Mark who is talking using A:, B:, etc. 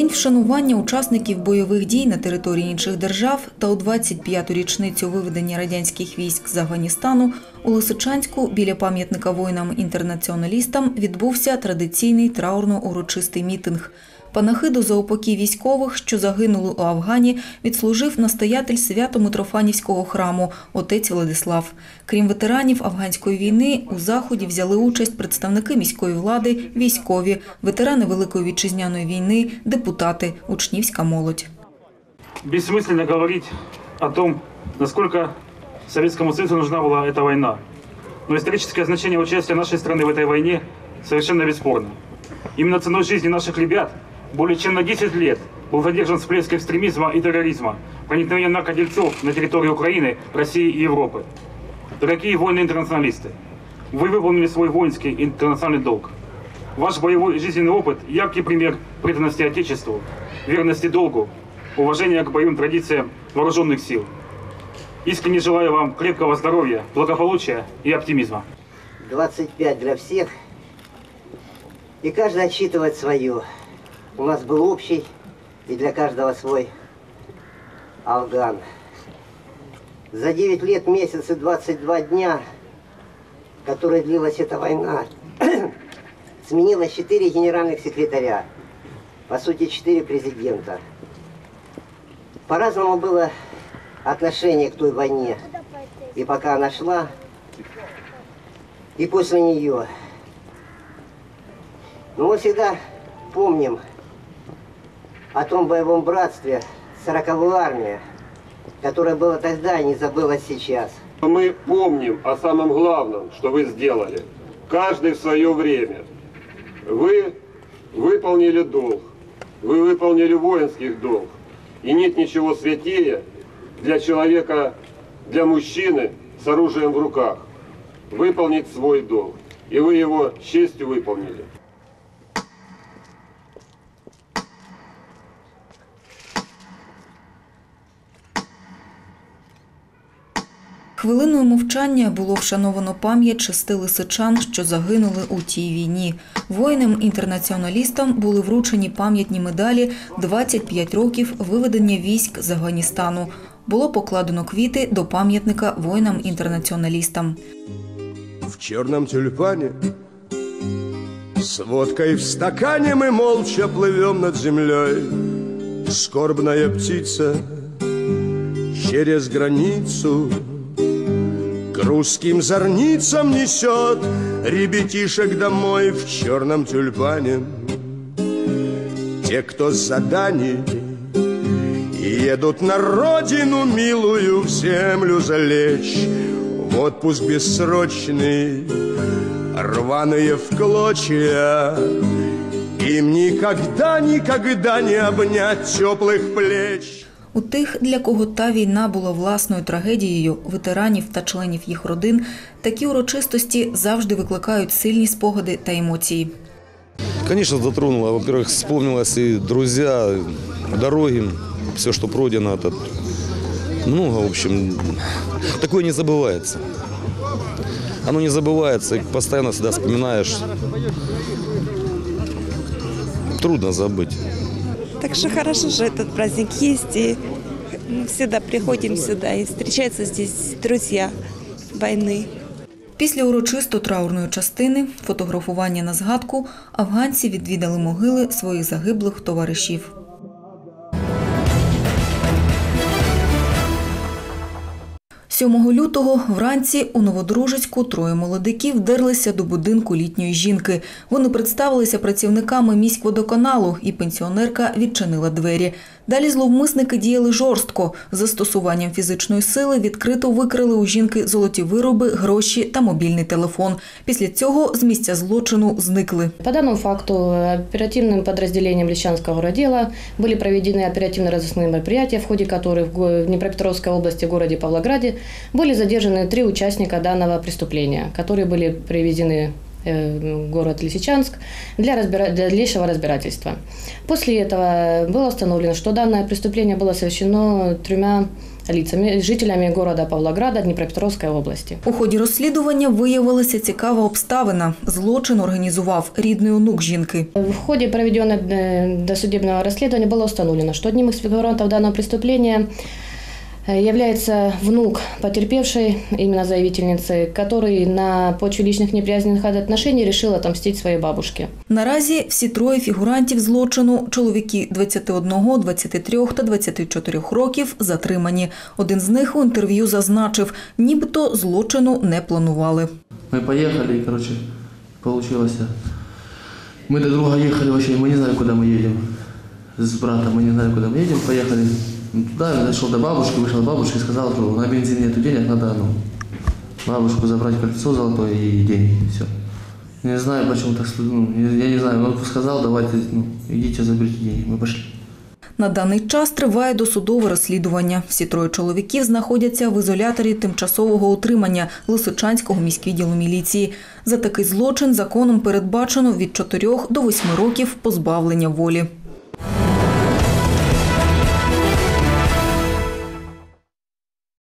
A: вшанування учасників бойових дій на території інших держав та у 25-ту річницю виведення радянських військ з Афганістану у Лисичанську біля пам'ятника воїнам-інтернаціоналістам відбувся традиційний траурно-урочистий мітинг. Панахиду за упокій військових, що загинули у Афгані, відслужив настоятель Свято-Митрофанівського храму отець Владислав. Крім ветеранів афганської війни, у заході взяли участь представники міської влади, військові, ветерани Великої вітчизняної війни, депутати, учнівська молодь.
B: бессмысленно говорить о том, насколько Советскому Союзу нужна была эта война. Но историческое значение участия нашей страны в этой войне совершенно бесспорно. Именно ценой жизни наших ребят более чем на 10 лет был задержан всплеск экстремизма и терроризма, проникновение наркодельцов на территорию Украины, России и Европы. Дорогие воины-интернационалисты, вы выполнили свой воинский интернациональный долг. Ваш боевой жизненный опыт – яркий пример преданности Отечеству, верности долгу, уважения к боевым традициям вооруженных сил. Искренне желаю вам крепкого здоровья, благополучия и оптимизма.
C: 25 для всех. И каждый отсчитывает свое. У нас был общий, и для каждого свой Афган. За 9 лет, месяц и 22 дня, которой длилась эта война, сменилось 4 генеральных секретаря. По сути, 4 президента. По-разному было отношение к той войне. И пока она шла, и после нее. Но мы всегда помним о том боевом братстве 40-й армии, которое было тогда и не забылось сейчас.
D: Мы помним о самом главном, что вы сделали. Каждый в свое время. Вы выполнили долг. Вы выполнили воинский долг. И нет ничего святее для человека, для мужчины с оружием в руках. Выполнить свой долг. И вы его с честью выполнили.
A: Хвилиною мовчання було вшановано пам'ять шести лисичан, що загинули у тій війні. Воїнам-інтернаціоналістам були вручені пам'ятні медалі 25 років виведення військ з Афганістану. Було покладено квіти до пам'ятника воїнам-інтернаціоналістам.
E: в черном тюльпане С водкой в стакане мы молча плывем над землей Скорбная птица через границу К русским зорницам несет Ребятишек домой в черном тюльпане. Те, кто с заданий Едут на родину милую в землю залечь В отпуск бессрочный, рваные в клочья Им никогда, никогда не обнять теплых плеч
A: У тих, для кого та війна була власною трагедією, ветеранів та членів їх родин, такі урочистості завжди викликають сильні спогади та емоції.
F: Конечно, затронуло. Во-первых, вспомнилось и друзья, дороги, все, что пройдено. Это много, в общем. Такое не забывается. Оно не забывается, и постоянно всегда вспоминаешь. Трудно забыть.
G: Так что хорошо, что этот праздник есть, и мы всегда приходим сюда, и встречаются здесь друзья войны.
A: Після урочисто-траурної частини, фотографування на згадку, афганці відвідали могили своїх загиблих товаришів. Сьомого лютого вранці у Новодружицьку троє молодиків вдерлися до будинку літньої жінки. Вони представилися працівниками міськводоканалу, і пенсіонерка відчинила двері. Далі зловмисники діяли жорстко. З Застосуванням фізичної сили відкрито викрили у жінки золоті вироби, гроші та мобільний телефон. Після цього з місця злочину зникли.
H: По данному факту оперативным подразделением Лещанского городела были проведены оперативно-розыскные мероприятия, в ходе которых в го- в Днепропетровской области, городе Павлограде, были задержаны три участника данного преступления, которые были приведены э, в город Лисичанск для, разбира... для дальнейшего разбирательства. После этого было установлено, что данное преступление было совершено тремя лицами, жителями города Павлограда Днепропетровской области.
A: У ході розслідування виявилася цікава обставина. Злочин організував рідний онук жінки.
H: В ходе проведенного э, досудебного расследования было установлено, что одним из фигурантов данного преступления э, является внук потерпевшей, именно заявительницы, который на почве личных неприязненных отношений решил отомстить своей бабушке.
A: Наразі всі троє фігурантів злочину чоловіки 21, 23 та 24 років затримані. Один з них у інтерв'ю зазначив, нібито злочину не планували.
I: Мы поехали, и, короче, получилось. Мы до друга ехали вообще, мы не знали, куда мы едем. С братом мы не знали, куда мы едем. Поехали туда, я дошел до бабушки, вышел к бабушке и сказал, что на бензин нету денег, надо ну, бабушку забрать кольцо золотое и деньги, и все. Не знаю, почему так, ну, я не знаю, он сказал, давайте, ну, идите, заберите деньги. Мы пошли.
A: На даний час триває досудове розслідування. Всі троє чоловіків знаходяться в ізоляторі тимчасового утримання Лисичанського міськвідділу міліції. За такий злочин законом передбачено від 4 до 8 років позбавлення волі.